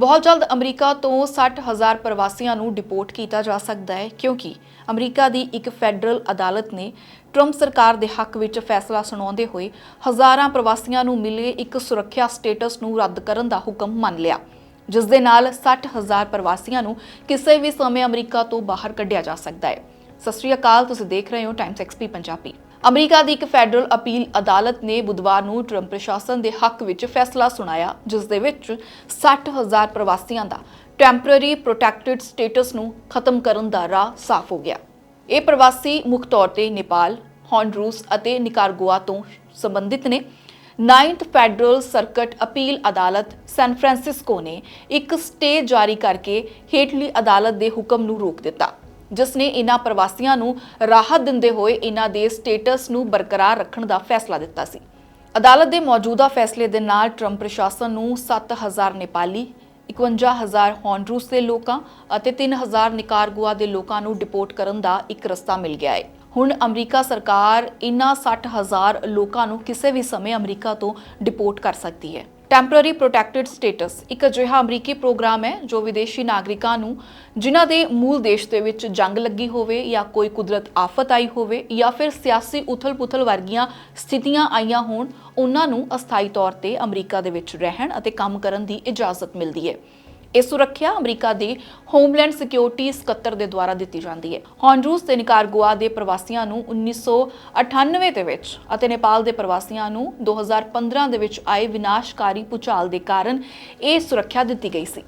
ਬਹੁਤ ਜਲਦ ਅਮਰੀਕਾ ਤੋਂ 60000 ਪ੍ਰਵਾਸੀਆਂ ਨੂੰ ਡਿਪੋਰਟ ਕੀਤਾ ਜਾ ਸਕਦਾ ਹੈ, ਕਿਉਂਕਿ ਅਮਰੀਕਾ ਦੀ ਇੱਕ ਫੈਡਰਲ ਅਦਾਲਤ ਨੇ ਟਰੰਪ ਸਰਕਾਰ ਦੇ ਹੱਕ ਵਿੱਚ ਫੈਸਲਾ ਸੁਣਾਉਂਦੇ ਹੋਏ ਹਜ਼ਾਰਾਂ ਪ੍ਰਵਾਸੀਆਂ ਨੂੰ ਮਿਲੇ ਇੱਕ ਸੁਰੱਖਿਆ ਸਟੇਟਸ ਨੂੰ ਰੱਦ ਕਰਨ ਦਾ ਹੁਕਮ ਮੰਨ ਲਿਆ। ਜਿਸ ਦੇ ਨਾਲ 60000 ਪ੍ਰਵਾਸੀਆਂ ਨੂੰ ਕਿਸੇ ਵੀ ਸਮੇਂ ਅਮਰੀਕਾ ਤੋਂ ਬਾਹਰ ਕੱਢਿਆ ਜਾ ਸਕਦਾ ਹੈ। ਸਤਿ ਸ਼੍ਰੀ ਅਕਾਲ, ਤੁਸੀਂ ਦੇਖ ਰਹੇ ਹੋ ਟਾਈਮਸ ਐਕਸਪੀ ਪੰਜਾਬੀ। ਅਮਰੀਕਾ ਦੀ ਇੱਕ ਫੈਡਰਲ ਅਪੀਲ ਅਦਾਲਤ ਨੇ ਬੁੱਧਵਾਰ ਨੂੰ ਟਰੰਪ ਪ੍ਰਸ਼ਾਸਨ ਦੇ ਹੱਕ ਵਿੱਚ ਫੈਸਲਾ ਸੁਣਾਇਆ, ਜਿਸ ਦੇ ਵਿੱਚ 60000 ਪ੍ਰਵਾਸੀਆਂ ਦਾ ਟੈਂਪਰੇਰੀ ਪ੍ਰੋਟੈਕਟਡ ਸਟੇਟਸ ਨੂੰ ਖਤਮ ਕਰਨ ਦਾ ਰਾਹ ਸਾਫ਼ ਹੋ ਗਿਆ। ਇਹ ਪ੍ਰਵਾਸੀ ਮੁੱਖ ਤੌਰ ਤੇ ਨੇਪਾਲ, ਹੌਂਡਰੂਸ ਅਤੇ ਨਿਕਾਰਗੁਆ ਤੋਂ ਸੰਬੰਧਿਤ ਨੇ। 9th ਫੈਡਰਲ ਸਰਕਟ ਅਪੀਲ ਅਦਾਲਤ ਸੈਨ ਫਰਾਂਸਿਸਕੋ ਨੇ ਇੱਕ ਸਟੇ ਜਾਰੀ ਕਰਕੇ ਹੇਠਲੀ ਅਦਾਲਤ ਦੇ ਹੁਕਮ ਨੂੰ ਰੋਕ ਦਿੱਤਾ। ਜਿਸ ਨੇ ਇਨ੍ਹਾਂ ਪ੍ਰਵਾਸੀਆਂ ਨੂੰ ਰਾਹਤ ਦਿੰਦੇ ਹੋਏ ਇਨ੍ਹਾਂ ਦੇ ਸਟੇਟਸ ਨੂੰ ਬਰਕਰਾਰ ਰੱਖਣ ਦਾ ਫੈਸਲਾ ਦਿੱਤਾ ਸੀ। ਅਦਾਲਤ ਦੇ ਮੌਜੂਦਾ ਫੈਸਲੇ ਦੇ ਨਾਲ ਟਰੰਪ ਪ੍ਰਸ਼ਾਸਨ ਨੂੰ 7000 ਨੇਪਾਲੀ 51000 ਹੌਂਡਰੂਸ ਦੇ ਲੋਕਾਂ ਅਤੇ 3000 ਨਿਕਾਰਗੁਆ ਦੇ ਲੋਕਾਂ ਨੂੰ ਡਿਪੋਰਟ ਕਰਨ ਦਾ ਇੱਕ ਰਸਤਾ ਮਿਲ ਗਿਆ ਹੈ। ਹੁਣ ਅਮਰੀਕਾ ਸਰਕਾਰ ਇਨ੍ਹਾਂ 60000 ਲੋਕਾਂ ਨੂੰ ਕਿਸੇ ਵੀ ਸਮੇਂ ਅਮਰੀਕਾ ਤੋਂ ਡਿਪੋਰਟ ਕਰ ਸਕਦੀ ਹੈ। ਟੈਂਪਰੇਰੀ ਪ੍ਰੋਟੈਕਟਿਡ ਸਟੇਟਸ ਇੱਕ ਅਜਿਹਾ ਅਮਰੀਕੀ ਪ੍ਰੋਗਰਾਮ ਹੈ ਜੋ ਵਿਦੇਸ਼ੀ ਨਾਗਰਿਕਾਂ ਨੂੰ ਜਿਨ੍ਹਾਂ ਦੇ ਮੂਲ ਦੇਸ਼ ਦੇ ਵਿੱਚ ਜੰਗ ਲੱਗੀ ਹੋਵੇ ਜਾਂ ਕੋਈ ਕੁਦਰਤ ਆਫਤ ਆਈ ਹੋਵੇ ਜਾਂ ਫਿਰ ਸਿਆਸੀ ਉਥਲ-ਪੁਥਲ ਵਰਗੀਆਂ ਸਥਿਤੀਆਂ ਆਈਆਂ ਹੋਣ ਉਹਨਾਂ ਨੂੰ ਅਸਥਾਈ ਤੌਰ ਤੇ ਅਮਰੀਕਾ ਦੇ ਵਿੱਚ ਰਹਿਣ ਅਤੇ ਕੰਮ ਕਰਨ ਦੀ ਇਜਾਜ਼ਤ ਮਿਲਦੀ ਹੈ। ਇਹ ਸੁਰੱਖਿਆ ਅਮਰੀਕਾ ਦੇ ਹੋਮਲੈਂਡ ਸਿਕਿਉਰਿਟੀ ਸਕੱਤਰ ਦੇ ਦੁਆਰਾ ਦਿੱਤੀ ਜਾਂਦੀ ਹੈ। ਹੌਂਡਰੂਸ ਤੇ ਨਿਕਾਰਗੁਆ ਦੇ ਪ੍ਰਵਾਸੀਆਂ ਨੂੰ 1998 ਦੇ ਵਿੱਚ ਅਤੇ ਨੇਪਾਲ ਦੇ ਪ੍ਰਵਾਸੀਆਂ ਨੂੰ 2015 ਦੇ ਵਿੱਚ ਆਏ ਵਿਨਾਸ਼ਕਾਰੀ ਭੂਚਾਲ ਦੇ ਕਾਰਨ ਇਹ ਸੁਰੱਖਿਆ ਦਿੱਤੀ ਗਈ ਸੀ।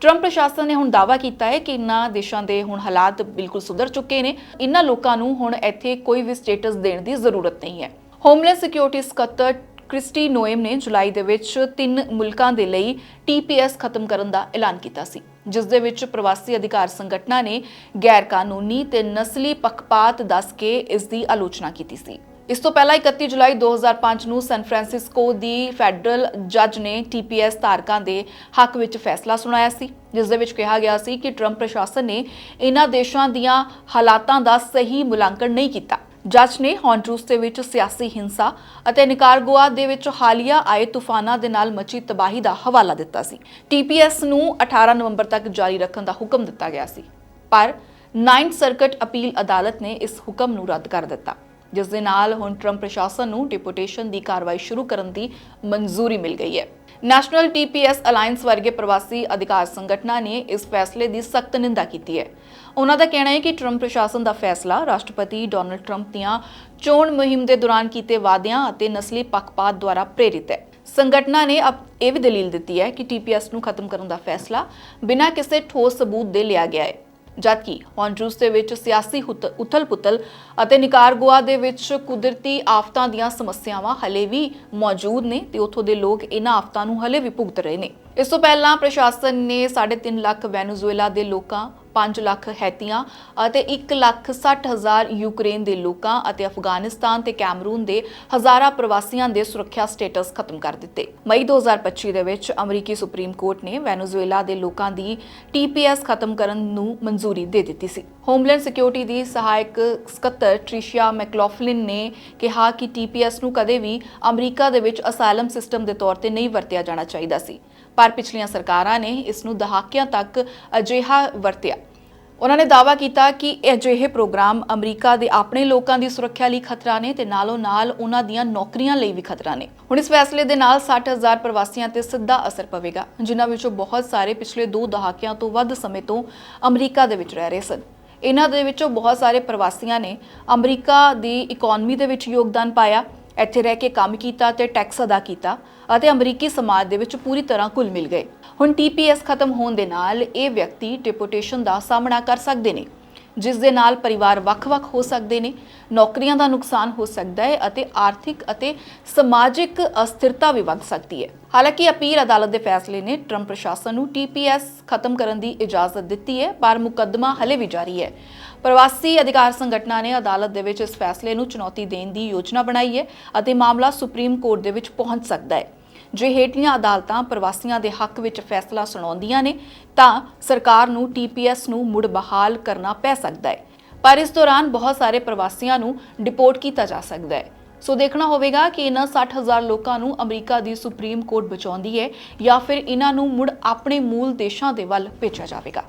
ਟਰੰਪ ਪ੍ਰਸ਼ਾਸਨ ਨੇ ਹੁਣ ਦਾਅਵਾ ਕੀਤਾ ਹੈ ਕਿ ਇਨ੍ਹਾਂ ਦੇਸ਼ਾਂ ਦੇ ਹੁਣ ਹਾਲਾਤ ਬਿਲਕੁਲ ਸੁਧਰ ਚੁੱਕੇ ਨੇ। ਇਨ੍ਹਾਂ ਲੋਕਾਂ ਨੂੰ ਹੁਣ ਇੱਥੇ ਕੋਈ ਵੀ ਸਟੇਟਸ ਦੇਣ ਦੀ ਜ਼ਰੂਰਤ ਨਹੀਂ ਹੈ। ਹੋਮਲੈਂਡ ਸਿਕਿਉਰਿਟੀ ਸਕੱਤਰ ਕ੍ਰਿਸਟੀ ਨੋਇਮ ਨੇ ਜੁਲਾਈ ਦੇ ਵਿੱਚ ਤਿੰਨ ਮੁਲਕਾਂ ਦੇ ਲਈ ਟੀਪੀਐਸ ਖਤਮ ਕਰਨ ਦਾ ਐਲਾਨ ਕੀਤਾ ਸੀ, ਜਿਸ ਦੇ ਵਿੱਚ ਪ੍ਰਵਾਸੀ ਅਧਿਕਾਰ ਸੰਗਠਨਾਂ ਨੇ ਗੈਰ ਕਾਨੂੰਨੀ ਤੇ ਨਸਲੀ ਪੱਖਪਾਤ ਦੱਸ ਕੇ ਇਸ ਦੀ ਆਲੋਚਨਾ ਕੀਤੀ ਸੀ। ਇਸ ਤੋਂ ਪਹਿਲਾਂ 31 ਜੁਲਾਈ 2005 ਨੂੰ ਸੈਨ ਫਰਾਂਸਿਸਕੋ ਦੀ ਫੈਡਰਲ ਜੱਜ ਨੇ ਟੀਪੀਐਸ ਧਾਰਕਾਂ ਦੇ ਹੱਕ ਵਿੱਚ ਫੈਸਲਾ ਸੁਣਾਇਆ ਸੀ, ਜਿਸ ਦੇ ਵਿੱਚ ਕਿਹਾ ਗਿਆ ਸੀ ਕਿ ਟਰੰਪ ਪ੍ਰਸ਼ਾਸਨ ਨੇ ਇਹਨਾਂ ਦੇਸ਼ਾਂ ਦੀਆਂ ਹਾਲਾਤਾਂ ਦਾ ਸਹੀ ਮੁਲਾਂਕਣ ਨਹੀਂ ਕੀਤਾ। ਜੱਜ ਨੇ ਹੌਂਡਰੂਸ ਦੇ ਵਿੱਚ ਸਿਆਸੀ ਹਿੰਸਾ ਅਤੇ ਨਿਕਾਰਗੁਆ ਦੇ ਵਿੱਚ ਹਾਲੀਆ ਆਏ ਤੂਫਾਨਾਂ ਦੇ ਨਾਲ ਮਚੀ ਤਬਾਹੀ ਦਾ ਹਵਾਲਾ ਦਿੱਤਾ ਸੀ। ਟੀਪੀਐਸ ਨੂੰ 18 ਨਵੰਬਰ ਤੱਕ ਜਾਰੀ ਰੱਖਣ ਦਾ ਹੁਕਮ ਦਿੱਤਾ ਗਿਆ ਸੀ। ਪਰ 9th ਸਰਕਟ ਅਪੀਲ ਅਦਾਲਤ ਨੇ ਇਸ ਹੁਕਮ ਨੂੰ ਰੱਦ ਕਰ ਦਿੱਤਾ। ਜਿਸ ਦੇ ਨਾਲ ਹੁਣ ਟਰੰਪ ਪ੍ਰਸ਼ਾਸਨ ਨੂੰ ਡਿਪੋਰਟੇਸ਼ਨ ਦੀ ਕਾਰਵਾਈ ਸ਼ੁਰੂ ਕਰਨ ਦੀ ਮਨਜ਼ੂਰੀ ਮਿਲ ਗਈ ਹੈ। ਨੈਸ਼ਨਲ ਟੀਪੀਐਸ ਅਲਾਈਅੰਸ ਵਰਗੇ ਪ੍ਰਵਾਸੀ ਅਧਿਕਾਰ ਸੰਗਠਨਾਂ ਨੇ ਇਸ ਫੈਸਲੇ ਦੀ ਸਖਤ ਨਿੰਦਾ ਕੀਤੀ ਹੈ। ਉਹਨਾਂ ਦਾ ਕਹਿਣਾ ਹੈ ਕਿ ਟਰੰਪ ਪ੍ਰਸ਼ਾਸਨ ਦਾ ਫੈਸਲਾ ਰਾਸ਼ਟਰਪਤੀ ਡੋਨਲਡ ਟਰੰਪ ਦੀਆਂ ਚੋਣ ਮੁਹਿੰਮ ਦੇ ਦੌਰਾਨ ਕੀਤੇ ਵਾਅਦਿਆਂ ਅਤੇ ਨਸਲੀ ਪੱਖਪਾਤ ਦੁਆਰਾ ਪ੍ਰੇਰਿਤ ਹੈ। ਸੰਗਠਨਾਂ ਨੇ ਅਬ ਇਹ ਵੀ ਦਲੀਲ ਦਿੱਤੀ ਹੈ ਕਿ ਟੀਪੀਐਸ ਨੂੰ ਖਤਮ ਕਰਨ ਦਾ ਫੈਸਲਾ ਬਿਨਾਂ ਕਿਸੇ ਠੋਸ ਸਬੂਤ ਦੇ ਲਿਆ ਗਿਆ ਹੈ। ਜਦਕਿ ਹੌਂਡਰੂਸ ਦੇ ਵਿੱਚ ਸਿਆਸੀ ਉਥਲ-ਪੁਤਲ ਅਤੇ ਨਿਕਾਰਗੁਆ ਦੇ ਵਿੱਚ ਕੁਦਰਤੀ ਆਫਤਾਂ ਦੀਆਂ ਸਮੱਸਿਆਵਾਂ ਹਲੇ ਵੀ ਮੌਜੂਦ ਨੇ ਤੇ ਉੱਥੋਂ ਦੇ ਲੋਕ ਇਹਨਾਂ ਆਫਤਾਂ ਨੂੰ ਹਲੇ ਵੀ ਭੁਗਤ ਰਹੇ ਨੇ। ਇਸ ਤੋਂ ਪਹਿਲਾਂ ਪ੍ਰਸ਼ਾਸਨ ਨੇ 3.5 ਲੱਖ ਵੈਨੇਜ਼ੁਏਲਾ ਦੇ ਲੋਕਾਂ 5 ਲੱਖ ਹੈਤੀਆਂ ਅਤੇ 1 ਲੱਖ 60 ਹਜ਼ਾਰ ਯੂਕਰੇਨ ਦੇ ਲੋਕਾਂ ਅਤੇ ਅਫਗਾਨਿਸਤਾਨ ਤੇ ਕੈਮਰੂਨ ਦੇ ਹਜ਼ਾਰਾਂ ਪ੍ਰਵਾਸੀਆਂ ਦੇ ਸੁਰੱਖਿਆ ਸਟੇਟਸ ਖਤਮ ਕਰ ਦਿੱਤੇ। ਮਈ 2025 ਦੇ ਵਿੱਚ ਅਮਰੀਕੀ ਸੁਪਰੀਮ ਕੋਰਟ ਨੇ ਵੈਨੇਜ਼ੁਏਲਾ ਦੇ ਲੋਕਾਂ ਦੀ ਟੀਪੀਐਸ ਖਤਮ ਕਰਨ ਨੂੰ ਮਨਜ਼ੂਰੀ ਦੇ ਦਿੱਤੀ ਸੀ। ਹੋਮਲੈਂਡ ਸਿਕਿਉਰਿਟੀ ਦੀ ਸਹਾਇਕ ਸਕੱਤਰ ਟ੍ਰਿਸ਼ੀਆ ਮੈਕਲੋਫਲਿਨ ਨੇ ਕਿਹਾ ਕਿ ਟੀਪੀਐਸ ਨੂੰ ਕਦੇ ਵੀ ਅਮਰੀਕਾ ਦੇ ਵਿੱਚ ਅਸਾਈਲਮ ਸਿਸਟਮ ਦੇ ਤੌਰ ਤੇ ਨਹੀਂ ਵਰਤਿਆ ਜਾਣਾ ਚਾਹੀਦਾ ਸੀ। ਪਰ ਪਿਛਲੀਆਂ ਸਰਕਾਰਾਂ ਨੇ ਇਸ ਨੂੰ ਦਹਾਕਿਆਂ ਤੱਕ ਅਜਿਹਾ ਵਰਤਿਆ। ਉਹਨਾਂ ਨੇ ਦਾਅਵਾ ਕੀਤਾ ਕਿ ਅਜਿਹੇ ਪ੍ਰੋਗਰਾਮ ਅਮਰੀਕਾ ਦੇ ਆਪਣੇ ਲੋਕਾਂ ਦੀ ਸੁਰੱਖਿਆ ਲਈ ਖਤਰਾ ਨੇ ਤੇ ਨਾਲੋਂ ਨਾਲ ਉਹਨਾਂ ਦੀਆਂ ਨੌਕਰੀਆਂ ਲਈ ਵੀ ਖਤਰਾ ਨੇ। ਹੁਣ ਇਸ ਫੈਸਲੇ ਦੇ ਨਾਲ 60000 ਪ੍ਰਵਾਸੀਆਂ ਤੇ ਸਿੱਧਾ ਅਸਰ ਪਵੇਗਾ, ਜਿਨ੍ਹਾਂ ਵਿੱਚੋਂ ਬਹੁਤ ਸਾਰੇ ਪਿਛਲੇ 2 ਦਹਾਕਿਆਂ ਤੋਂ ਵੱਧ ਸਮੇਂ ਤੋਂ ਅਮਰੀਕਾ ਦੇ ਵਿੱਚ ਰਹਿ ਰਹੇ ਸਨ। ਇਹਨਾਂ ਦੇ ਵਿੱਚੋਂ ਬਹੁਤ ਸਾਰੇ ਪ੍ਰਵਾਸੀਆਂ ਨੇ ਅਮਰੀਕਾ ਦੀ ਇਕਨੋਮੀ ਦੇ ਵਿੱਚ ਯੋਗਦਾਨ ਪਾਇਆ ਇੱਥੇ ਰਹਿ ਕੇ ਕੰਮ ਕੀਤਾ ਤੇ ਟੈਕਸ ਅਦਾ ਕੀਤਾ ਅਤੇ ਅਮਰੀਕੀ ਸਮਾਜ ਦੇ ਵਿੱਚ ਪੂਰੀ ਤਰ੍ਹਾਂ ਘੁਲ ਮਿਲ ਗਏ। ਹੁਣ ਟੀਪੀਐਸ ਖਤਮ ਹੋਣ ਦੇ ਨਾਲ ਇਹ ਵਿਅਕਤੀ ਡਿਪੋਰਟੇਸ਼ਨ ਦਾ ਸਾਹਮਣਾ ਕਰ ਸਕਦੇ ਨੇ। ਜਿਸ ਦੇ ਨਾਲ ਪਰਿਵਾਰ ਵੱਖ-ਵੱਖ ਹੋ ਸਕਦੇ ਨੇ, ਨੌਕਰੀਆਂ ਦਾ ਨੁਕਸਾਨ ਹੋ ਸਕਦਾ ਹੈ ਅਤੇ ਆਰਥਿਕ ਅਤੇ ਸਮਾਜਿਕ ਅਸਥਿਰਤਾ ਵੀ ਵੱਧ ਸਕਦੀ ਹੈ। ਹਾਲਾਂਕਿ ਅਪੀਲ ਅਦਾਲਤ ਦੇ ਫੈਸਲੇ ਨੇ ਟਰੰਪ ਪ੍ਰਸ਼ਾਸਨ ਨੂੰ ਟੀਪੀਐਸ ਖਤਮ ਕਰਨ ਦੀ ਇਜਾਜ਼ਤ ਦਿੱਤੀ ਹੈ, ਪਰ ਮੁਕੱਦਮਾ ਹਲੇ ਵੀ ਜਾਰੀ ਹੈ। ਪ੍ਰਵਾਸੀ ਅਧਿਕਾਰ ਸੰਗਠਨਾਂ ਨੇ ਅਦਾਲਤ ਦੇ ਵਿੱਚ ਇਸ ਫੈਸਲੇ ਨੂੰ ਚੁਣੌਤੀ ਦੇਣ ਦੀ ਯੋਜਨਾ ਬਣਾਈ ਹੈ ਅਤੇ ਮਾਮਲਾ ਸੁਪਰੀਮ ਕੋਰਟ ਦੇ ਵਿੱਚ ਪਹੁੰਚ ਸਕਦਾ ਹੈ। ਜੇ ਹੇਠਲੀਆਂ ਅਦਾਲਤਾਂ ਪ੍ਰਵਾਸੀਆਂ ਦੇ ਹੱਕ ਵਿੱਚ ਫੈਸਲਾ ਸੁਣਾਉਂਦੀਆਂ ਨੇ, ਤਾਂ ਸਰਕਾਰ ਨੂੰ ਟੀਪੀਐਸ ਨੂੰ ਮੁੜ ਬਹਾਲ ਕਰਨਾ ਪੈ ਸਕਦਾ ਹੈ। ਪਰ ਇਸ ਦੌਰਾਨ ਬਹੁਤ ਸਾਰੇ ਪ੍ਰਵਾਸੀਆਂ ਨੂੰ ਡਿਪੋਰਟ ਕੀਤਾ ਜਾ ਸਕਦਾ ਹੈ। ਸੋ ਦੇਖਣਾ ਹੋਵੇਗਾ ਕਿ ਇਹਨਾਂ 60000 ਲੋਕਾਂ ਨੂੰ ਅਮਰੀਕਾ ਦੀ ਸੁਪਰੀਮ ਕੋਰਟ ਬਚਾਉਂਦੀ ਹੈ ਜਾਂ ਫਿਰ ਇਹਨਾਂ ਨੂੰ ਮੁੜ ਆਪਣੇ ਮੂਲ ਦੇਸ਼ਾਂ ਦੇ ਵੱਲ ਭੇਜਿਆ ਜਾਵੇਗਾ।